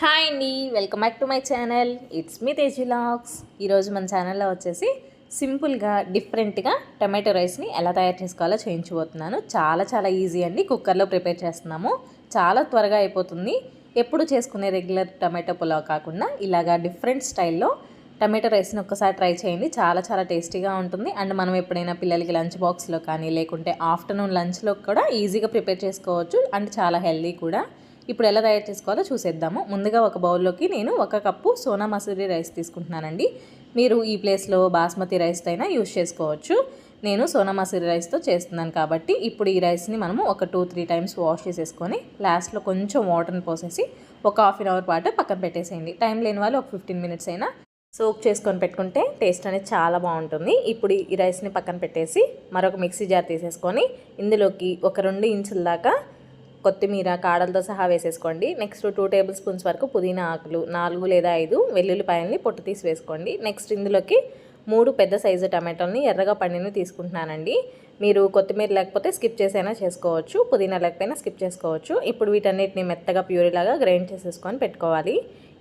Hi అండి welcome back to my channel. It's me Teji ఈరోజు మన ఛానల్లో వచ్చేసి సింపుల్గా డిఫరెంట్గా టమాటో రైస్ని ఎలా తయారు చేసుకోవాలో చేయించబోతున్నాను. చాలా చాలా ఈజీ అండి. కుక్కర్లో ప్రిపేర్ చేస్తున్నాము. చాలా త్వరగా అయిపోతుంది. ఎప్పుడు చేసుకునే రెగ్యులర్ టమాటో పులావ్ కాకుండా ఇలాగా డిఫరెంట్ స్టైల్లో టమాటో రైస్ని ఒక్కసారి ట్రై చేయండి. చాలా చాలా టేస్టీగా ఉంటుంది. అండ్ మనం ఎప్పుడైనా పిల్లలకి లంచ్ బాక్స్లో కానీ లేకుంటే ఆఫ్టర్నూన్ లంచ్లో కూడా ఈజీగా ప్రిపేర్ చేసుకోవచ్చు. అండ్ చాలా హెల్దీ కూడా. ఇప్పుడు ఎలా తయారు చేసుకోవాలో చూసేద్దాము. ముందుగా ఒక బౌల్లోకి నేను ఒక కప్పు సోనా మసూరి రైస్ తీసుకుంటున్నానండి. మీరు ఈ ప్లేస్లో బాస్మతి రైస్ అయినా యూజ్ చేసుకోవచ్చు. నేను సోనా మసూరి రైస్తో చేస్తున్నాను కాబట్టి ఇప్పుడు ఈ రైస్ని మనము ఒక టూ త్రీ టైమ్స్ వాష్ చేసేసుకొని లాస్ట్లో కొంచెం వాటర్ని పోసేసి ఒక హాఫ్ అన్ అవర్ పాటు పక్కన పెట్టేసేయండి. టైం లేని వాళ్ళు ఒక ఫిఫ్టీన్ మినిట్స్ అయినా సోక్ చేసుకొని పెట్టుకుంటే టేస్ట్ అనేది చాలా బాగుంటుంది. ఇప్పుడు ఈ రైస్ని పక్కన పెట్టేసి మరొక మిక్సీ జార్ తీసేసుకొని ఇందులోకి ఒక రెండు ఇంచుల దాకా కొత్తిమీర కాడలతో సహా వేసేసుకోండి. నెక్స్ట్ టూ టేబుల్ స్పూన్స్ వరకు పుదీనా ఆకులు నాలుగు లేదా ఐదు వెల్లుల్లిపాయల్ని పొట్టు తీసి వేసుకోండి. నెక్స్ట్ ఇందులోకి మూడు పెద్ద సైజు టమాటోల్ని ఎర్రగా పండిని తీసుకుంటున్నానండి. మీరు కొత్తిమీర లేకపోతే స్కిప్ చేసైనా చేసుకోవచ్చు పుదీనా లేకపోయినా స్కిప్ చేసుకోవచ్చు. ఇప్పుడు వీటన్నిటిని మెత్తగా ప్యూరీలాగా గ్రైండ్ చేసేసుకొని పెట్టుకోవాలి.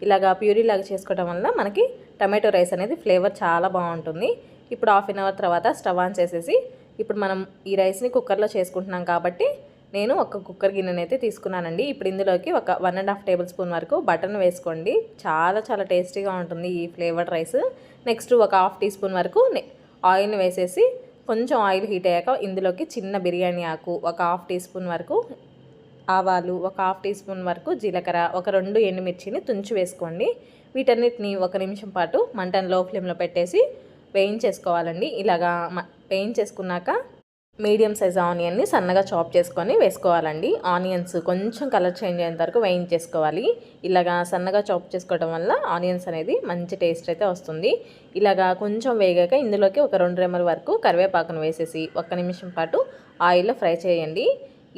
ఇలాగా ప్యూరీలాగా చేసుకోవడం వల్ల మనకి టమాటో రైస్ అనేది ఫ్లేవర్ చాలా బాగుంటుంది. ఇప్పుడు హాఫ్ అన్ అవర్ తర్వాత స్టవ్ ఆన్ చేసేసి ఇప్పుడు మనం ఈ రైస్ని కుక్కర్లో చేసుకుంటున్నాం కాబట్టి నేను ఒక కుక్కర్ గిన్నెని అయితే తీసుకున్నానండి. ఇప్పుడు ఇందులోకి ఒక one and half table spoon వరకు బటన్ వేసుకోండి. చాలా చాలా టేస్టీగా ఉంటుంది ఈ ఫ్లేవర్డ్ రైస్. నెక్స్ట్ ఒక హాఫ్ టీ స్పూన్ వరకు ఆయిల్ని వేసేసి కొంచెం ఆయిల్ హీట్ అయ్యాక ఇందులోకి చిన్న బిర్యానీ ఆకు ఒక హాఫ్ టీ స్పూన్ వరకు ఆవాలు ఒక హాఫ్ టీ స్పూన్ వరకు జీలకర్ర ఒక రెండు ఎండుమిర్చిని తుంచి వేసుకోండి. వీటన్నిటిని ఒక నిమిషం పాటు మంటను లో ఫ్లేమ్లో పెట్టేసి వేయించేసుకోవాలండి. ఇలాగా వేయించేసుకున్నాక మీడియం సైజ్ ఆనియన్ని సన్నగా చాప్ చేసుకొని వేసుకోవాలండి. ఆనియన్స్ కొంచెం కలర్ చేంజ్ అయిన వరకు వేయించేసుకోవాలి. ఇలాగా సన్నగా చాప్ చేసుకోవడం వల్ల ఆనియన్స్ అనేది మంచి టేస్ట్ అయితే వస్తుంది. ఇలాగా కొంచెం వేగాక ఇందులోకి ఒక రెండు రెమ్మల వరకు కరివేపాకును వేసేసి ఒక్క నిమిషం పాటు ఆయిల్లో ఫ్రై చేయండి.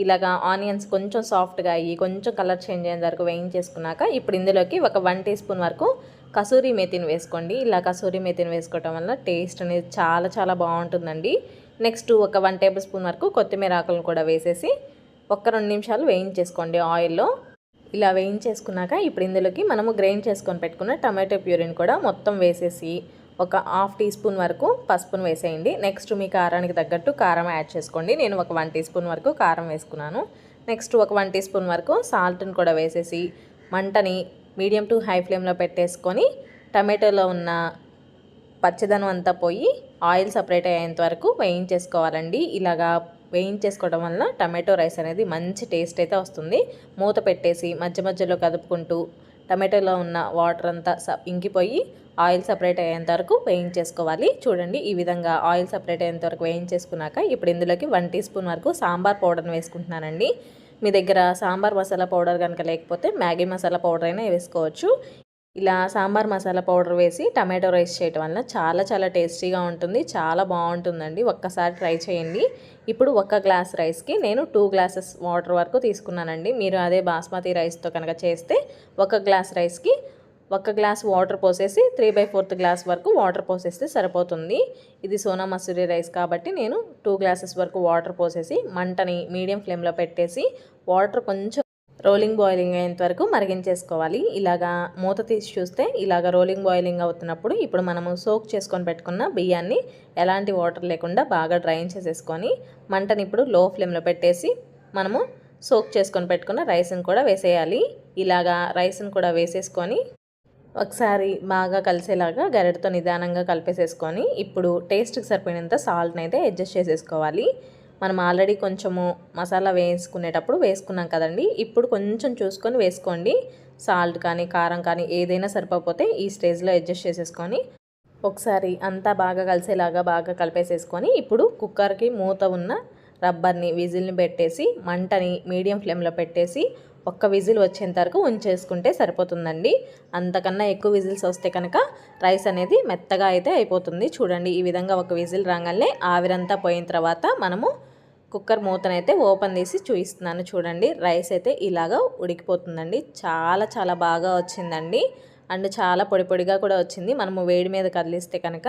ఇలాగా ఆనియన్స్ కొంచెం సాఫ్ట్గా అయ్యి కొంచెం కలర్ చేంజ్ అయిన వరకు వేయించేసుకున్నాక ఇప్పుడు ఇందులోకి ఒక వన్ టీ స్పూన్ వరకు కసూరి మేతిని వేసుకోండి. ఇలా కసూరి మేతిని వేసుకోవటం వల్ల టేస్ట్ అనేది చాలా చాలా బాగుంటుందండి. నెక్స్ట్ ఒక వన్ టేబుల్ స్పూన్ వరకు కొత్తిమీర ఆకులను కూడా వేసేసి ఒక్క రెండు నిమిషాలు వేయించేసుకోండి ఆయిల్లో. ఇలా వేయించేసుకున్నాక ఇప్పుడు ఇందులోకి మనము గ్రైండ్ చేసుకొని పెట్టుకున్న టమాటో ప్యూరిని కూడా మొత్తం వేసేసి ఒక హాఫ్ టీ స్పూన్ వరకు పసుపును వేసేయండి. నెక్స్ట్ మీ కారానికి తగ్గట్టు కారం యాడ్ చేసుకోండి. నేను ఒక వన్ టీ స్పూన్ వరకు కారం వేసుకున్నాను. నెక్స్ట్ ఒక వన్ టీ స్పూన్ వరకు సాల్ట్ని కూడా వేసేసి మంటని మీడియం టు హై ఫ్లేమ్లో పెట్టేసుకొని టమాటోలో ఉన్న పచ్చదనం అంతా పోయి ఆయిల్ సపరేట్ అయ్యేంత వరకు వేయించేసుకోవాలండి. ఇలాగా వేయించేసుకోవడం వల్ల టమాటో రైస్ అనేది మంచి టేస్ట్ అయితే వస్తుంది. మూత పెట్టేసి మధ్య మధ్యలో కదుపుకుంటూ టమాటోలో ఉన్న వాటర్ అంతా ఇంకిపోయి ఆయిల్ సపరేట్ అయ్యేంత వరకు వేయించేసుకోవాలి. చూడండి ఈ విధంగా ఆయిల్ సపరేట్ అయ్యేంత వరకు వేయించేసుకున్నాక ఇప్పుడు ఇందులోకి వన్ టీ స్పూన్ వరకు సాంబార్ పౌడర్ని వేసుకుంటున్నానండి. మీ దగ్గర సాంబార్ మసాలా పౌడర్ కనుక లేకపోతే మ్యాగీ మసాలా పౌడర్ అయినా వేసుకోవచ్చు. ఇలా సాంబార్ మసాలా పౌడర్ వేసి టమాటో రైస్ చేయటం వల్ల చాలా చాలా టేస్టీగా ఉంటుంది. చాలా బాగుంటుందండి. ఒక్కసారి ట్రై చేయండి. ఇప్పుడు ఒక్క గ్లాస్ రైస్కి నేను టూ గ్లాసెస్ వాటర్ వరకు తీసుకున్నానండి. మీరు అదే బాస్మతి రైస్తో కనుక చేస్తే ఒక గ్లాస్ రైస్కి ఒక గ్లాస్ వాటర్ పోసేసి త్రీ బై ఫోర్త్ గ్లాస్ వరకు వాటర్ పోసేస్తే సరిపోతుంది. ఇది సోనా మసూరి రైస్ కాబట్టి నేను టూ గ్లాసెస్ వరకు వాటర్ పోసేసి మంటని మీడియం ఫ్లేమ్లో పెట్టేసి వాటర్ కొంచెం రోలింగ్ బాయిలింగ్ అయ్యేంత వరకు మరిగించేసుకోవాలి. ఇలాగా మూత తీసి చూస్తే ఇలాగ రోలింగ్ బాయిలింగ్ అవుతున్నప్పుడు ఇప్పుడు మనము సోక్ చేసుకొని పెట్టుకున్న బియ్యాన్ని ఎలాంటి వాటర్ లేకుండా బాగా డ్రైన్ చేసేసుకొని మంటని ఇప్పుడు లో ఫ్లేమ్లో పెట్టేసి మనము సోక్ చేసుకొని పెట్టుకున్న రైస్ని కూడా వేసేయాలి. ఇలాగా రైస్ని కూడా వేసేసుకొని ఒకసారి బాగా కలిసేలాగా గరిటతో నిదానంగా కలిపేసేసుకొని ఇప్పుడు టేస్ట్కి సరిపోయినంత సాల్ట్ని అయితే అడ్జస్ట్ చేసేసుకోవాలి. మనం ఆల్రెడీ కొంచెము మసాలా వేసుకునేటప్పుడు వేసుకున్నాం కదండి. ఇప్పుడు కొంచెం చూసుకొని వేసుకోండి. సాల్ట్ కానీ కారం కానీ ఏదైనా సరిపోతే ఈ స్టేజ్లో అడ్జస్ట్ చేసేసుకొని ఒకసారి అంతా బాగా కలిసేలాగా బాగా కలిపేసేసుకొని ఇప్పుడు కుక్కర్కి మూత ఉన్న రబ్బర్ని విజిల్ని పెట్టేసి మంటని మీడియం ఫ్లేమ్లో పెట్టేసి ఒక్క విజిల్ వచ్చేంత వరకు ఉంచేసుకుంటే సరిపోతుందండి. అంతకన్నా ఎక్కువ విజిల్స్ వస్తే కనుక రైస్ అనేది మెత్తగా అయితే అయిపోతుంది. చూడండి ఈ విధంగా ఒక విజిల్ రాగానే ఆవిరంతా పోయిన తర్వాత మనము కుక్కర్ మూతనైతే ఓపెన్ చేసి చూపిస్తున్నాను చూడండి. రైస్ అయితే ఇలాగా ఉడికిపోతుందండి. చాలా చాలా బాగా వచ్చిందండి. అండ్ చాలా పొడి పొడిగా కూడా వచ్చింది. మనము వేడి మీద కదిలిస్తే కనుక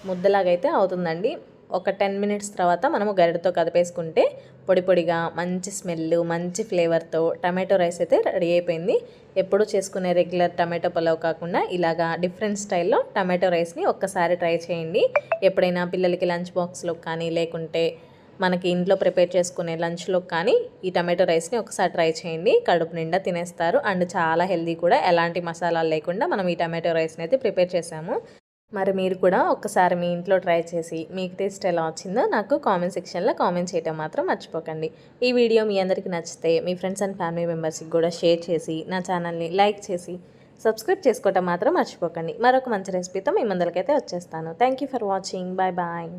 ముద్దలాగైతే అవుతుందండి. ఒక టెన్ మినిట్స్ తర్వాత మనము గరిటతో కదిపేసుకుంటే పొడి పొడిగా మంచి స్మెల్ మంచి ఫ్లేవర్తో టమాటో రైస్ అయితే రెడీ అయిపోయింది. ఎప్పుడూ చేసుకునే రెగ్యులర్ టమాటో పలావ్ కాకుండా ఇలాగా డిఫరెంట్ స్టైల్లో టమాటో రైస్ని ఒక్కసారి ట్రై చేయండి. ఎప్పుడైనా పిల్లలకి లంచ్ బాక్స్లో కానీ లేకుంటే మనకి ఇంట్లో ప్రిపేర్ చేసుకునే లంచ్లో కానీ ఈ టమాటో రైస్ని ఒకసారి ట్రై చేయండి. కడుపు నిండా తినేస్తారు. అండ్ చాలా హెల్దీ కూడా. ఎలాంటి మసాలాలు లేకుండా మనం ఈ టమాటో రైస్ని అయితే ప్రిపేర్ చేసాము. మరి మీరు కూడా ఒక్కసారి మీ ఇంట్లో ట్రై చేసి మీకు టేస్ట్ ఎలా వచ్చిందో నాకు కామెంట్ సెక్షన్లో కామెంట్ చేయటం మాత్రం మర్చిపోకండి. ఈ వీడియో మీ అందరికీ నచ్చితే మీ ఫ్రెండ్స్ అండ్ ఫ్యామిలీ మెంబర్స్కి కూడా షేర్ చేసి నా ఛానల్ని లైక్ చేసి సబ్స్క్రైబ్ చేసుకోవటం మాత్రం మర్చిపోకండి. మరొక మంచి రెసిపీతో మీ ముందరికైతే వచ్చేస్తాను. Thank you for watching. Bye bye.